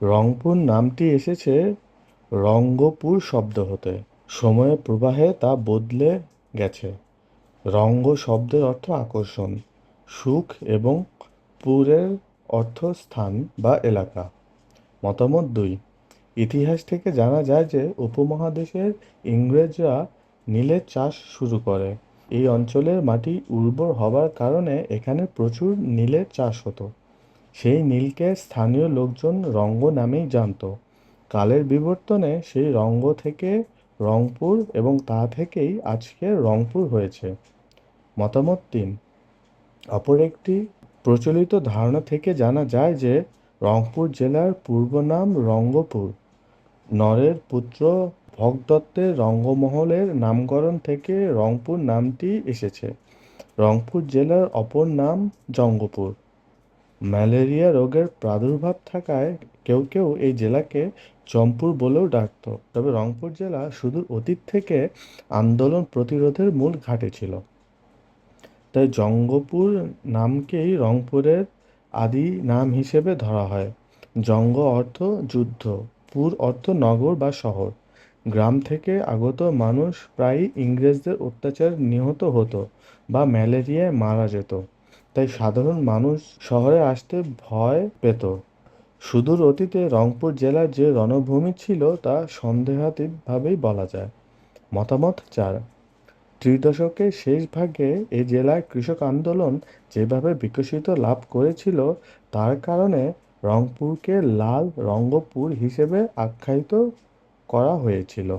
রংপুর নামটি এসেছে রঙ্গপুর শব্দ হতে। সময়ের প্রবাহে তা বদলে গেছে। রঙ্গ শব্দের অর্থ আকর্ষণ, সুখ এবং পুরের অর্থ স্থান বা এলাকা। মতামত দুই, ইতিহাস থেকে জানা যায় যে উপমহাদেশের ইংরেজরা নীলের চাষ শুরু করে। এই অঞ্চলের মাটি উর্বর হবার কারণে এখানে প্রচুর নীলের চাষ হতো। সেই নীলকে স্থানীয় লোকজন রঙ্গ নামেই জানতো। কালের বিবর্তনে সেই রঙ্গ থেকে রংপুর এবং তা থেকেই আজকের রংপুর হয়েছে। মতামত তিন। অপর একটি প্রচলিত ধারণা থেকে জানা যায় যে রংপুর জেলার পূর্ব নাম রঙ্গপুর। নরের পুত্র ভগদত্তের রঙ্গমহলের নামকরণ থেকে রংপুর নামটি এসেছে। রংপুর জেলার অপর নাম জঙ্গপুর। ম্যালেরিয়া রোগের প্রাদুর্ভাব থাকায় কেউ কেউ এই জেলাকে চম্পুর বলেও ডাকত। তবে রংপুর জেলা সুদূর অতীত থেকে আন্দোলন প্রতিরোধের মূল ঘাঁটি ছিল। তাই জঙ্গপুর নামকেই রংপুরের আদি নাম হিসেবে ধরা হয়। জঙ্গ অর্থ যুদ্ধ, পুর অর্থ নগর বা শহর। গ্রাম থেকে আগত মানুষ প্রায়ই ইংরেজদের অত্যাচার নিহত হতো বা ম্যালেরিয়ায় মারা যেত। তাই সাধারণ মানুষ শহরে আসতে ভয় পেত। সুদূর অতীতে রংপুর জেলার যে রণভূমি ছিল তা সন্দেহাতীতভাবেই বলা যায়। মতামত চার। ত্রিদশকের শেষ ভাগে এ জেলায় কৃষক আন্দোলন যেভাবে বিকশিত লাভ করেছিল, তার কারণে রংপুরকে লাল রঙ্গপুর হিসেবে আখ্যায়িত করা হয়েছিল।